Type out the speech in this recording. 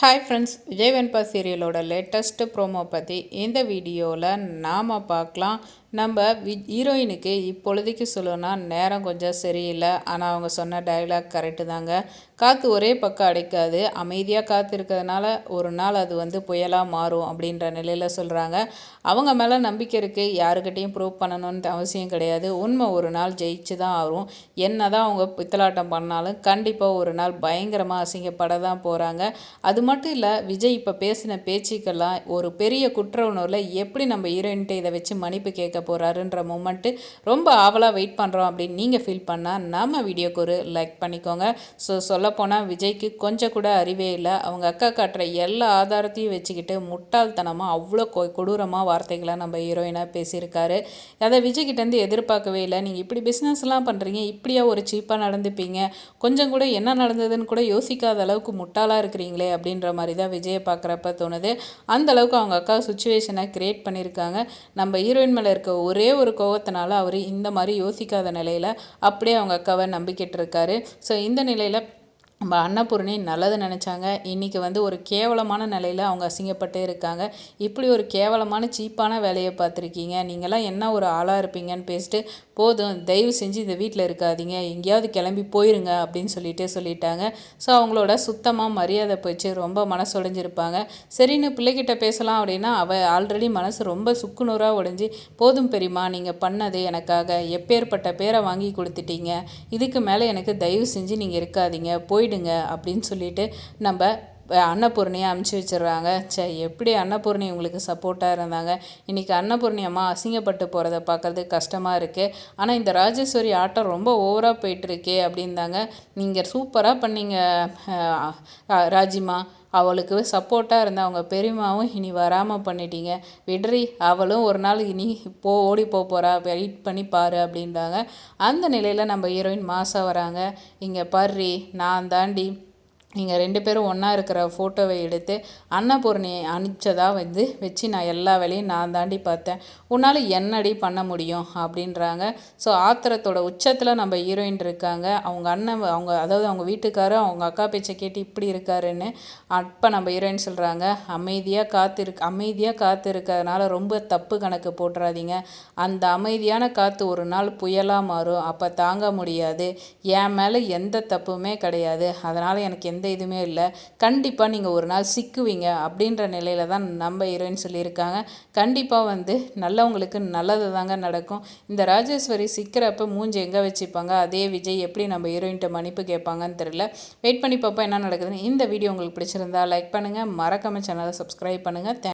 Hi friends Vijay Venba சீரியலோட latest promo பற்றி இந்த வீடியோவில் நாம் பார்க்கலாம். நம்ம வி ஹீரோயினுக்கு இப்பொழுதைக்கு சொல்லணும்னா நேரம் கொஞ்சம் சரியில்லை. ஆனால் அவங்க சொன்ன டைலாக் கரெக்டு தாங்க. காற்று ஒரே பக்கம் அடைக்காது. அமைதியாக காற்று இருக்கிறதுனால ஒரு நாள் அது வந்து புயலாக மாறும் அப்படின்ற நிலையில் சொல்கிறாங்க அவங்க மேலே நம்பிக்கை இருக்குது யாருக்கிட்டேயும் ப்ரூவ் பண்ணணும்னு அவசியம் கிடையாது. உண்மை ஒரு நாள் ஜெயிச்சு தான் ஆகும். என்ன தான் அவங்க பித்தலாட்டம் பண்ணாலும் கண்டிப்பாக ஒரு நாள் பயங்கரமாக அசிங்கப்பட தான் போகிறாங்க அது மட்டும் இல்லை விஜய் இப்போ பேசின பேச்சுக்கெல்லாம் ஒரு பெரிய குற்ற உணர்வில் எப்படி நம்ம ஹீரோயின்ட்டு இதை வச்சு மன்னிப்பு கேட்க போகிறாருன்ற மூமெண்ட்டு ரொம்ப ஆவலாக வெயிட் பண்ணுறோம் அப்படின்னு நீங்கள் ஃபீல் பண்ணால் நம்ம வீடியோக்கு ஒரு லைக் பண்ணிக்கோங்க. ஸோ சொல்லப்போனால் விஜய்க்கு கொஞ்சம் கூட அறிவே இல்லை. அவங்க அக்கா காட்டுற எல்லா ஆதாரத்தையும் வச்சுக்கிட்டு முட்டாள்தனமாக அவ்வளோ கொ கொடூரமாக வார்த்தைகளை நம்ம ஹீரோயினாக பேசியிருக்காரு. அதை விஜய்கிட்டேருந்து எதிர்பார்க்கவே இல்லை. நீங்கள் இப்படி பிஸ்னஸ்லாம் பண்ணுறீங்க இப்படியா ஒரு சீப்பாக நடந்துப்பீங்க. கொஞ்சம் கூட என்ன நடந்ததுன்னு கூட யோசிக்காத அளவுக்கு முட்டாளாக இருக்கிறீங்களே அப்படின்னு அப்படின்ற மாதிரி தான் விஜயை பார்க்குறப்ப தோணுது. அந்த அளவுக்கு அவங்க அக்கா சுச்சுவேஷனை க்ரியேட் பண்ணியிருக்காங்க. நம்ம ஹீரோயின் மேலே இருக்க ஒரே ஒரு கோவத்தினால அவர் இந்த மாதிரி யோசிக்காத நிலையில் அப்படியே அவங்க அக்காவை நம்பிக்கிட்டு இருக்காரு. ஸோ இந்த நிலையில் நம்ம அன்னபூர்ணி நல்லது நினச்சாங்க. இன்றைக்கி வந்து ஒரு கேவலமான நிலையில் அவங்க அசிங்கப்பட்டே இருக்காங்க. இப்படி ஒரு கேவலமான சீப்பான வேலையை பார்த்துருக்கீங்க. நீங்களாம் என்ன ஒரு ஆளாக இருப்பீங்கன்னு பேசிட்டு போதும் தயவு செஞ்சு இந்த வீட்டில் இருக்காதீங்க. எங்கேயாவது கிளம்பி போயிருங்க அப்படின்னு சொல்லிகிட்டே சொல்லிட்டாங்க. ஸோ அவங்களோட சுத்தமாக மரியாதை போயிடுச்சு ரொம்ப மனசு உடைஞ்சிருப்பாங்க சரின்னு பிள்ளைகிட்ட பேசலாம் அப்படின்னா அவள் ஆல்ரெடி மனசு ரொம்ப சுக்குநூறாக உடைஞ்சி போதும் பெரியமா நீங்கள் பண்ணது எனக்காக. எப்பேற்பட்ட பேரை வாங்கி கொடுத்துட்டீங்க. இதுக்கு மேலே எனக்கு தயவு செஞ்சு நீங்கள் இருக்காதீங்க. போய் போயிடுங்க அப்படின்னு சொல்லிட்டு நம்ம அன்னபூர்ணியை அமுச்சு வச்சிடுறாங்க. சே எப்படி அன்னபூர்ணி உங்களுக்கு சப்போர்ட்டாக இருந்தாங்க? இன்றைக்கி அன்னபூர்ணி அம்மா அசிங்கப்பட்டு போகிறத பார்க்குறது கஷ்டமாக இருக்குது ஆனால் இந்த ராஜேஸ்வரி ஆட்டம் ரொம்ப ஓவராக போயிட்டுருக்கே அப்படின்னாங்க நீங்கள் சூப்பராக பண்ணீங்க ராஜிமா அவளுக்கு சப்போர்ட்டாக இருந்த அவங்க பெரியமாவும் இனி வராமல் பண்ணிட்டீங்க. விடுறி அவளும் ஒரு நாள் இனி போ ஓடி போக போகிறா வெயிட் பண்ணி பாரு அப்படின்றாங்க. அந்த நிலையில் நம்ம ஹீரோயின் மாதம் வராங்க. இங்கே பர்றி நான் தாண்டி நீங்கள் ரெண்டு பேரும் ஒன்றா இருக்கிற ஃபோட்டோவை எடுத்து அன்னபூர்ணி அனுப்பிச்சதாக வந்து வச்சு நான் எல்லா வேலையும் நான் தாண்டி பார்த்தேன். உன்னால் என்னடி பண்ண முடியும்? அப்படின்றாங்க. ஸோ ஆத்திரத்தோட உச்சத்தில் நம்ம ஹீரோயின் இருக்காங்க. அவங்க அண்ணன் அவங்க அதாவது அவங்க வீட்டுக்காரர் அவங்க அக்கா பேச்சை கேட்டு இப்படி இருக்காருன்னு அப்போ நம்ம ஹீரோயின் சொல்கிறாங்க அமைதியாக காற்று இருக்கு அமைதியாக காற்று இருக்கிறதுனால ரொம்ப தப்பு கணக்கு போட்டுறாதீங்க. அந்த அமைதியான காற்று ஒரு நாள் புயலாக மாறும். அப்போ தாங்க முடியாது. என் மேலே எந்த தப்புமே கிடையாது. அதனால் எனக்கு எந்த இதுவுமே இல்லை. கண்டிப்பாக நீங்கள் ஒரு நாள் சிக்குவீங்க அப்படின்ற நிலையில தான் நம்ம ஹீரோயின் சொல்லியிருக்காங்க. கண்டிப்பாக வந்து நல்லவங்களுக்கு நல்லது தாங்க நடக்கும். இந்த ராஜேஸ்வரி சிக்கிறப்ப மூஞ்சி எங்கே வச்சுப்பாங்க? அதே விஜய் எப்படி நம்ம ஹீரோயின்ட்ட மன்னிப்பு கேட்பாங்கன்னு தெரியல. வெயிட் பண்ணி பார்ப்போம் என்ன நடக்குதுன்னு. இந்த வீடியோ உங்களுக்கு பிடிச்சிருந்தா லைக் பண்ணுங்கள் மறக்காம சேனலை சப்ஸ்கிரைப் பண்ணுங்கள்